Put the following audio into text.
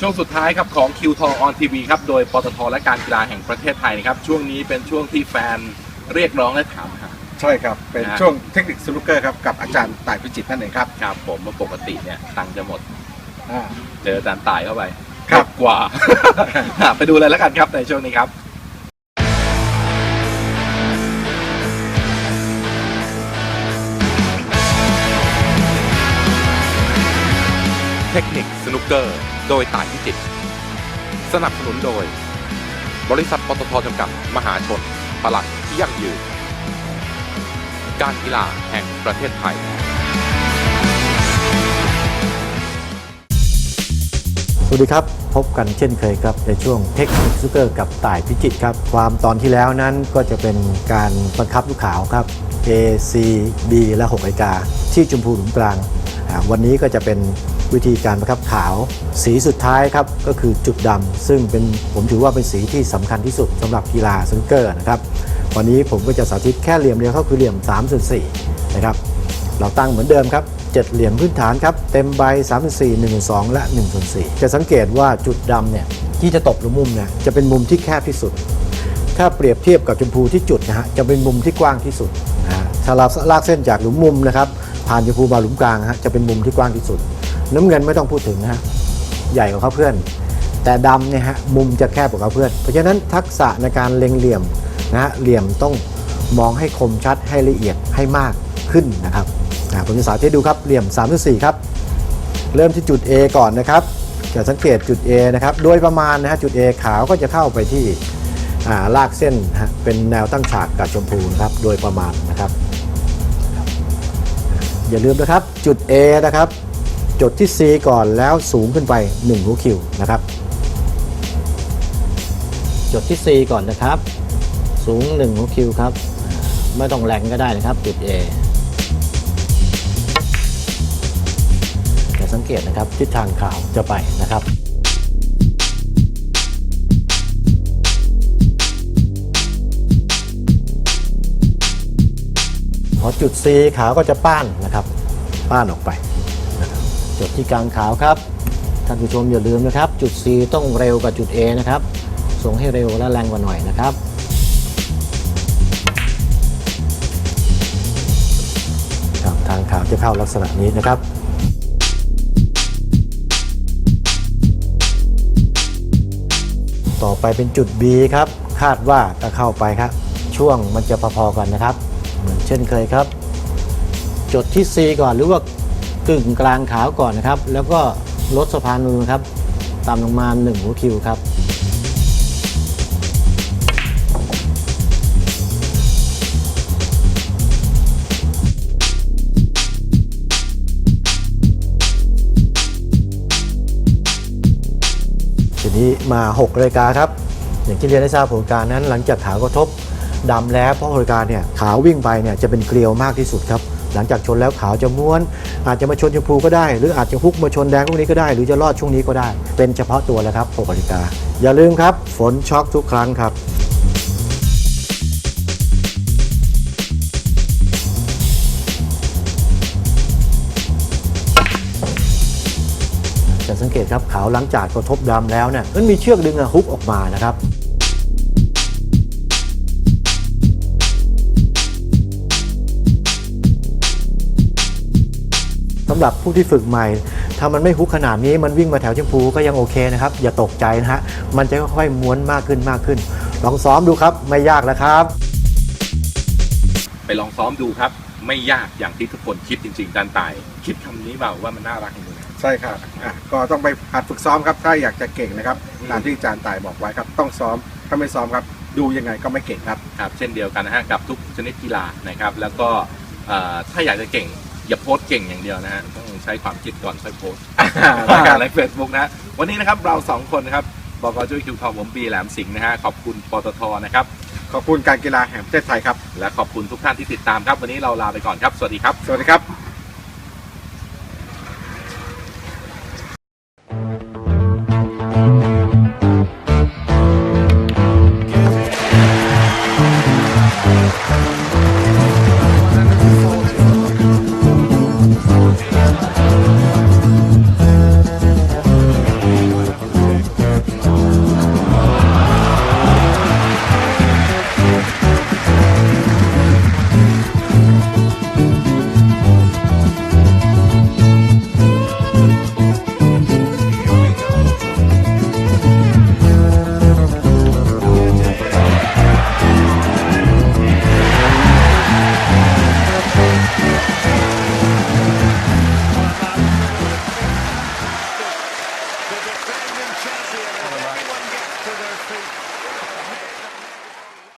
ช่วงสุดท้ายครับของคิวทองออนทีวีครับ โดยปตทและการกีฬาแห่งประเทศไทยนะครับ ช่วงนี้เป็นช่วงที่แฟนเรียกร้องและถามหา ใช่ครับ เป็นนะฮะช่วงเทคนิคสนุกเกอร์ครับ กับอาจารย์ต่ายพิจิตรนั่นเองครับครับผมว่าปกติเนี่ยตังค์จะหมด อ่า เจออาจารย์ตายเข้าไปครับหมดกว่า ไปดูเลยแล้วกันครับในช่วงนี้ครับ เทคนิคสนุกเกอร์ โดยต่ายพิจิตรสนับสนุนโดย บริษัทปตทจำกัดมหาชนพลังที่ยั่งยืน การกีฬาแห่งประเทศไทย สวัสดีครับ พบกันเช่นเคยครับในช่วงเทคนิคซูเกอร์กับต่ายพิจิตรครับ ความตอนที่แล้วนั้นก็จะเป็นการบังคับลูกขาวครับ A C B และ6นาฬิกาที่จุมพูหลุมกลาง วันนี้ก็จะเป็น วิธีการบังคับขาว สีสุดท้ายครับก็คือจุดดำซึ่งเป็นผมถือว่าเป็นสีที่สำคัญที่สุดสำหรับกีฬาสนุกเกอร์นะครับวันนี้ผมก็จะสาธิตแค่เหลี่ยมเดียวก็คือเหลี่ยม3ส่วน4นะครับเราตั้งเหมือนเดิมครับ7เหรียญพื้นฐานครับเต็มใบ3 4 1 2 และ1ส่วน4จะสังเกตว่าจุดดำเนี่ยที่จะตบหรือมุมเนี่ยจะเป็นมุมที่แคบที่สุด ถ้าเปรียบเทียบกับชมพูที่จุดนะฮะจะเป็นมุมที่กว้างที่สุดนะฮะถ้าเราลากเส้นจากหลุมมุมนะครับผ่านชมพูมาหลุมกลางฮะจะเป็นมุมที่กว้างที่สุด น้ำเงินไม่ต้องพูดถึงนะฮะใหญ่กว่าเขาเพื่อน แต่ดำเนี่ยฮะมุมจะแคบกว่าเขาเพื่อน เพราะฉะนั้นทักษะในการเล็งเหลี่ยมนะฮะเหลี่ยมต้องมองให้คมชัดให้ละเอียดให้มากขึ้นนะครับผมจะสาธิตดูครับเหลี่ยม 3 4 ครับ เริ่มที่จุด A ก่อนนะครับจะสังเกตจุด A นะครับ โดยประมาณนะฮะจุด A ขาวก็จะเข้าไปที่าลากเส้นนะฮะเป็นแนวตั้งฉากกับชมพูนะครับ โดยประมาณนะครับ อย่าลืมนะครับจุด A นะครับ จุดที่ C ก่อนแล้วสูงขึ้นไป1หัวคิวนะครับจุดที่ C ก่อนนะครับ สูง1หัวคิวครับ ไม่ต้องแรงก็ได้นะครับจุด A จะสังเกตนะครับทิศทางขาวจะไปนะครับพอจุด C ขาวก็จะป้านนะครับ ป้านออกไป ที่กลางขาวครับท่านผู้ชมอย่าลืมนะครับ จุด C ต้องเร็วกว่าจุด A นะครับ ส่งให้เร็วและแรงกว่าหน่อยนะครับ ครับทางขาวจะเข้าลักษณะนี้นะครับต่อไปเป็นจุด B ครับ คาดว่าจะเข้าไปครับ ช่วงมันจะพอๆกันนะครับ เหมือนเช่นเคยครับจุดที่ C ก่อนหรือว่า กึ่งกลางขาวก่อนนะครับ แล้วก็ลดสะพานมือครับตามลงมา1หัวคิวครับ ทีนี้มา 6 รายการครับ อย่างที่เรียนให้ทราบผลการนั้นหลังจากขาวกระทบดำแล้วเพราะรายการเนี่ยขาววิ่งไปเนี่ยจะเป็นเกลียวมากที่สุดครับ หลังจากชนแล้วขาวจะม้วน อาจจะมาชนชมพูก็ได้ หรืออาจจะฮุกมาชนแดงพวกนี้ก็ได้ หรือจะรอดช่วงนี้ก็ได้ เป็นเฉพาะตัวแล้วครับ6รายการอย่าลืมครับ ฝนช็อกทุกครั้งครับจะสังเกตครับขาวหลังจากกระทบดำแล้วเนี่ยมันมีเชือกดึงฮุกออกมานะครับ สำหรับผู้ที่ฝึกใหม่ ถ้ามันไม่ฮุกขนาดนี้มันวิ่งมาแถวชมพูก็ยังโอเคนะครับ อย่าตกใจนะฮะ มันจะค่อยๆม้วนมากขึ้นมากขึ้น ลองซ้อมดูครับ ไม่ยากนะครับ ไปลองซ้อมดูครับ ไม่ยากอย่างที่ทุกคนคิดจริงๆดันตาย คิดคำนี้เปล่าว่ามันน่ารักจริงๆใช่ครับอะก็ต้องไปหัดฝึกซ้อมครับ ถ้าอยากจะเก่งนะครับอืมตามที่อาจารย์ต่ายบอกไว้ครับ ต้องซ้อม ถ้าไม่ซ้อมครับ ดูยังไงก็ไม่เก่งครับ ครับ เช่นเดียวกันนะฮะกับทุกชนิดกีฬานะครับ แล้วก็เอ่อถ้าอยากจะเก่ง อย่าโพสต์เก่งอย่างเดียวนะฮะต้องใช้ความคิดก่อนค่อยโพสต์รายการในเฟซบุ๊กนะฮะวันนี้นะครับเราสองคนนะครับบกจุ้ยคิวทองผมปีแหลมสิงห์นะฮะขอบคุณปตทนะครับขอบคุณการกีฬาแห่งประเทศไทยครับ และขอบคุณทุกท่านที่ติดตามครับ วันนี้เราลาไปก่อนครับ สวัสดีครับ สวัสดีครับ